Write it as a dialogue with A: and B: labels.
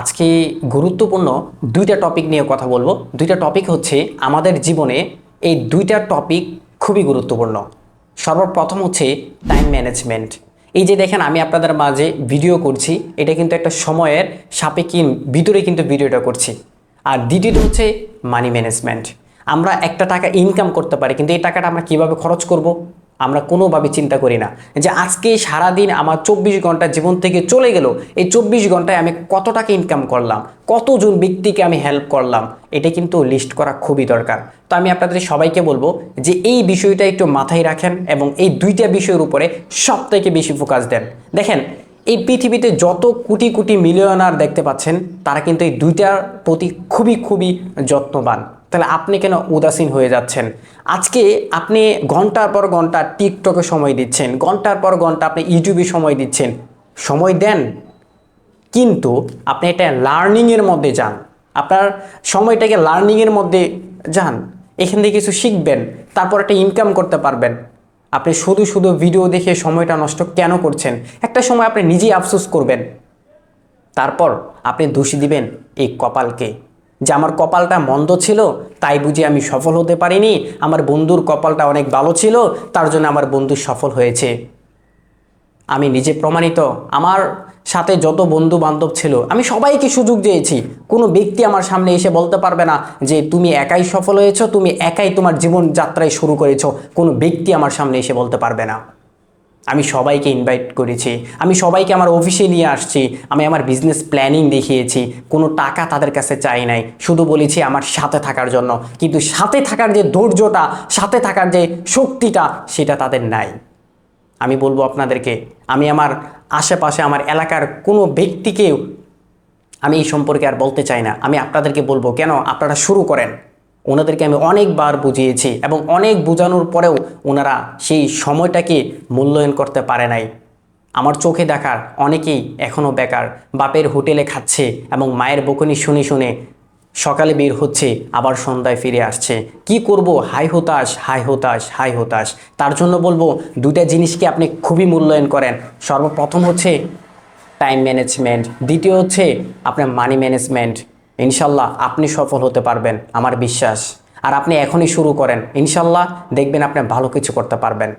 A: আজকে গুরুত্বপূর্ণ দুইটা টপিক নিয়ে কথা বলব। দুইটা টপিক হচ্ছে আমাদের জীবনে এই দুইটা টপিক খুবই গুরুত্বপূর্ণ। সর্বপ্রথম হচ্ছে টাইম ম্যানেজমেন্ট এই যে দেখেন, আমি আপনাদের মাঝে ভিডিও করছি, এটা কিন্তু একটা সময়ের সাপেক্ষে ভিতরে কিন্তু ভিডিওটা করছি। আর দ্বিতীয়টা হচ্ছে মানি ম্যানেজমেন্ট আমরা একটা টাকা ইনকাম করতে পারি, কিন্তু এই টাকাটা আমরা কীভাবে খরচ করব? আমরা কোনোভাবে চিন্তা করি না যে আজকে সারাদিন আমার চব্বিশ ঘণ্টা জীবন থেকে চলে গেল, এই চব্বিশ ঘন্টায় আমি কত টাকা ইনকাম করলাম, কতজন ব্যক্তিকে আমি হেল্প করলাম, এটা কিন্তু লিস্ট করা খুবই দরকার। তো আমি আপনাদের সবাইকে বলব যে এই বিষয়টা একটু মাথায় রাখেন এবং এই দুইটা বিষয়ের উপরে সব থেকে বেশি ফোকাস দেন। দেখেন, এই পৃথিবীতে যত কোটি কোটি মিলিয়নার দেখতে পাচ্ছেন, তারা কিন্তু এই দুইটার প্রতি খুবই খুবই যত্নবান। তাহলে আপনি কেন উদাসীন হয়ে যাচ্ছেন? আজকে আপনি ঘণ্টার পর ঘণ্টা টিকটকে সময় দিচ্ছেন, ঘণ্টার পর ঘণ্টা আপনি ইউটিউবে সময় দিচ্ছেন। সময় দেন, কিন্তু আপনি এটা লার্নিংয়ের মধ্যে যান। আপনার সময়টাকে লার্নিংয়ের মধ্যে যান। এখান থেকে কিছু শিখবেন, তারপর একটা ইনকাম করতে পারবেন। আপনি শুধু শুধু ভিডিও দেখে সময়টা নষ্ট কেন করছেন? একটা সময় আপনি নিজেই আফসোস করবেন। তারপর আপনি দোষী দিবেন এই কপালকে। যে আমার কপালটা মন্দ ছিল, তাই বুঝি আমি সফল হতে পারিনি। আমার বন্ধুর কপালটা অনেক ভালো ছিল, তার জন্য আমার বন্ধু সফল হয়েছে। আমি নিজে প্রমাণিত, আমার সাথে যত বন্ধু বান্ধব ছিল, আমি সবাইকে সুযোগ দিয়েছি। কোনো ব্যক্তি আমার সামনে এসে বলতে পারবে না যে, তুমি একাই সফল হয়েছো, তুমি একাই তোমার জীবন যাত্রায় শুরু করেছ। কোনো ব্যক্তি আমার সামনে এসে বলতে পারবে না। আমি সবাইকে ইনভাইট করেছি, আমি সবাইকে আমার অফিসে নিয়ে আসছি, আমি আমার বিজনেস প্ল্যানিং দেখিয়েছি, কোনো টাকা তাদের কাছে চাই নাই, শুধু বলেছি আমার সাথে থাকার জন্য। কিন্তু সাথে থাকার যে ধৈর্যটা, সাথে থাকার যে শক্তিটা, সেটা তাদের নাই। আমি বলব আপনাদেরকে, আমি আমার আশেপাশে, আমার এলাকার কোনো ব্যক্তিকেও আমি এই সম্পর্কে আর বলতে চাই না। আমি আপনাদেরকে বলব, কেন আপনারা শুরু করেন? ওনাদেরকে আমি অনেকবার বুঝিয়েছি এবং অনেক বোঝানোর পরেও ওনারা সেই সময়টাকে মূল্যায়ন করতে পারে নাই। আমার চোখে দেখার অনেকেই এখনও বেকার, বাপের হোটেলে খাচ্ছে এবং মায়ের বকুনি শুনে শুনে সকালে বের হচ্ছে, আবার সন্ধ্যায় ফিরে আসছে। কি করব? হাই হতাশ হাই হতাশ হাই হতাশ। তার জন্য বলব, দুইটা জিনিসকে আপনি খুবই মূল্যায়ন করেন। সর্বপ্রথম হচ্ছে টাইম ম্যানেজমেন্ট দ্বিতীয় হচ্ছে আপনার মানি ম্যানেজমেন্ট ইনশাল্লাহ আপনি সফল হতে পারবেন, আমার বিশ্বাস। আর আপনি এখনই শুরু করেন। ইনশাল্লাহ দেখবেন আপনি ভালো কিছু করতে পারবেন।